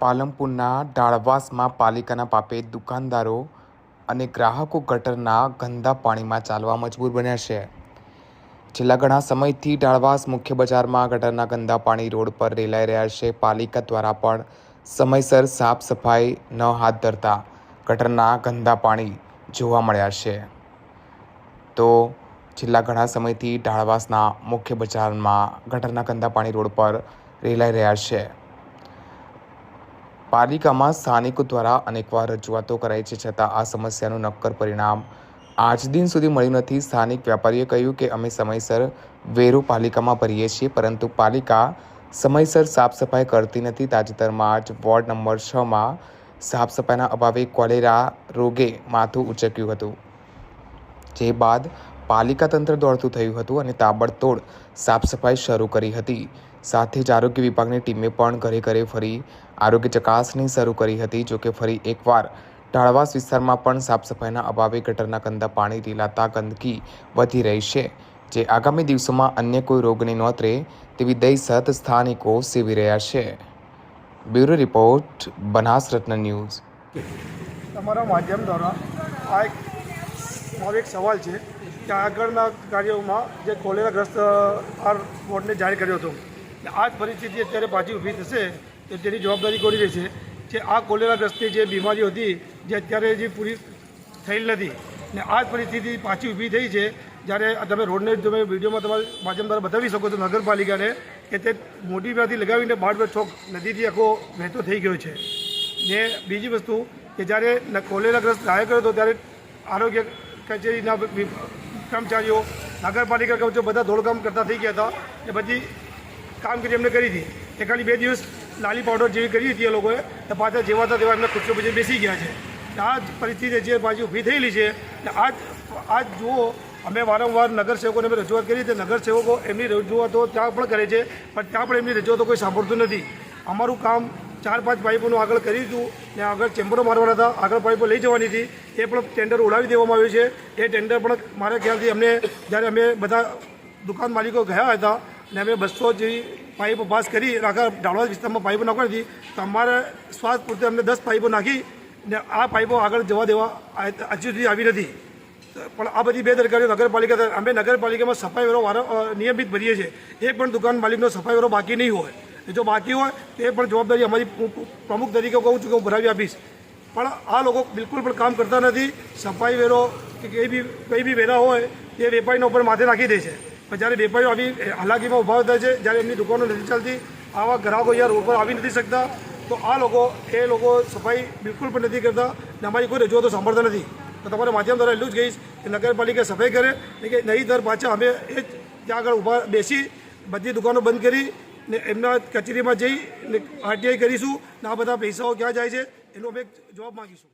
પાલનપુરના ઢાળવાસમાં પાલિકાના પાપે દુકાનદારો અને ગ્રાહકો ગટરના ગંદા પાણીમાં ચાલવા મજબૂર બન્યા છે. છેલ્લા ઘણા સમયથી ડાળવાસ મુખ્ય બજારમાં ગટરના ગંદા પાણી રોડ પર રેલાઈ રહ્યા છે. પાલિકા દ્વારા પણ સમયસર સાફ સફાઈ ન હાથ ધરતા ગટરના ગંદા પાણી જોવા મળ્યા છે. તો છેલ્લા ઘણા સમયથી ઢાળવાસના મુખ્ય બજારમાં ગટરના ગંદા પાણી રોડ પર રેલાઈ રહ્યા છે. પાલિકામાં સ્થાનિકો દ્વારા અનેકવાર રજૂઆતો કરાઈ છે છતાં આ સમસ્યાનું નક્કર પરિણામ આજ દિન સુધી મળ્યું નથી. સ્થાનિક વેપારીએ કહ્યું કે અમે સમયસર વેરો પાલિકામાં ભરીએ છીએ, પરંતુ પાલિકા સમયસર સાફ સફાઈ કરતી નથી. તાજેતરમાં જ વોર્ડ નંબર છમાં સાફ સફાઈના અભાવે કોલેરા રોગે માથું ઉચક્યું હતું. જે બાદ પાલિકા તંત્ર દોડતું થયું હતું અને તાબડતોડ સાફ સફાઈ શરૂ કરી હતી. સાથે જ આરોગ્ય વિભાગની ટીમે પણ ઘરે ઘરે ફરી આરોગ્ય ચકાસણી શરૂ કરી હતી જોકે ફરી એકવાર ઢાળવાસ વિસ્તારમાં પણ સાફ સફાઈના અભાવે ગટરના ગંદા પાણી રેલાતા ગંદકી વધી રહી છે, જે આગામી દિવસોમાં અન્ય કોઈ રોગની નોતરે તેવી દહેશત સ્થાનિકો સેવી રહ્યા છે. બ્યુરો રિપોર્ટ, બનાસ રત્ન ન્યૂઝ. તમારા માધ્યમ દ્વારા આ એક સવાલ છે. કે આગળના કાર્યોમાં જે કોલેરાગ્રસ્ત આ બોર્ડને જાહેર કર્યો હતો. આ જ પરિસ્થિતિ અત્યારે પાછી ઊભી થશે તો તેની જવાબદારી કોની રહેશે? જે આ કોલેરાગ્રસ્તની જે બીમારી હતી, જે અત્યારે જે પૂરી થયેલ નથી. ને આ જ પરિસ્થિતિ પાછી ઊભી થઈ છે, જ્યારે તમે રોડને, તમે વિડીયોમાં તમારા માધ્યમ દ્વારા બતાવી શકો છો, નગરપાલિકાને, કે તે મોટી વ્યાથી લગાવીને બાળ ચોક નદીથી આખો વહેતો થઈ ગયો છે. ને બીજી વસ્તુ કે જ્યારે કોલેરાગ્રસ્ત જાહેર કર્યો હતો, ત્યારે આરોગ્ય કચેરીના કર્મચારીઓ નગરપાલિકા કર્મચારીઓ બધા દોડકામ કરતા થઈ ગયા હતા. એ બધી કામગીરી એમને કરી હતી. એ ખાલી બે દિવસ લાલી પાવડર જેવી કરી હતી એ લોકોએ. તો પાછા જેવા હતા તેવા એમને ખુરશીઓ પછી બેસી ગયા છે. આ જ પરિસ્થિતિ જે પાછી ઊભી થયેલી છે. આજ આજ જુઓ, અમે વારંવાર નગરસેવકોને અમે રજૂઆત કરી હતી. નગરસેવકો એમની રજૂઆતો ત્યાં પણ કરે છે. પણ ત્યાં પણ એમની રજૂઆતો કોઈ સાંભળતું નથી. અમારું કામ ચાર પાંચ પાઇપોનું આગળ કર્યું હતું ને આગળ ચેમ્બરો મારવાના હતા. આગળ પાઇપો લઈ જવાની હતી. એ પણ ટેન્ડર ઉડાવી દેવામાં આવ્યું છે. એ ટેન્ડર પણ મારા ખ્યાલથી અમને જ્યારે અમે બધા દુકાન માલિકો ગયા હતા ને અમે બસો જેવી પાઇપો પાસ કરી આખા ઢાળવા વિસ્તારમાં પાઇપો નાખવાની હતી, તો અમારે શ્વાસ પૂરતે અમને દસ પાઇપો નાખી ને આ પાઇપો આગળ જવા દેવા હજુ સુધી આવી નથી. પણ આ બધી બેદરકારીઓ નગરપાલિકા અમે નગરપાલિકામાં સફાઈ વેરો નિયમિત ભરીએ છીએ. એ પણ દુકાન માલિકનો સફાઈ વેરો બાકી નહીં હોય. એ જો બાકી હોય, તો પણ જવાબદારી અમારી પ્રમુખ તરીકે કહું છું કે હું ભરાવી આપીશ. પણ આ લોકો બિલકુલ પણ કામ કરતા નથી. સફાઈ વેરો કે કંઈ બી કંઈ બી વેરા હોય એ વેપારીના ઉપર માથે નાખી દે છે. પણ જ્યારે વેપારીઓ આવી હાલાકીમાં ઊભા થાય છે, જ્યારે એમની દુકાનો નથી ચાલતી, આવા ગ્રાહકો યાર રોડ પર આવી નથી શકતા, તો આ લોકો, એ લોકો સફાઈ બિલકુલ પણ નથી કરતા ને અમારી કોઈ રજૂઆતો સાંભળતા નથી. તો તમારા માધ્યમ દ્વારા એટલું જ કહીશ કે નગરપાલિકા સફાઈ કરે કે નહીં, દર પાછા અમે એ જ ત્યાં આગળ ઊભા બેસી બધી દુકાનો બંધ કરી ને એમના કચેરીમાં જઈ આરટીઆઈ કરીશું ને આ બધા પૈસાઓ ક્યાં જાય છે એનો અમે જવાબ માગીશું.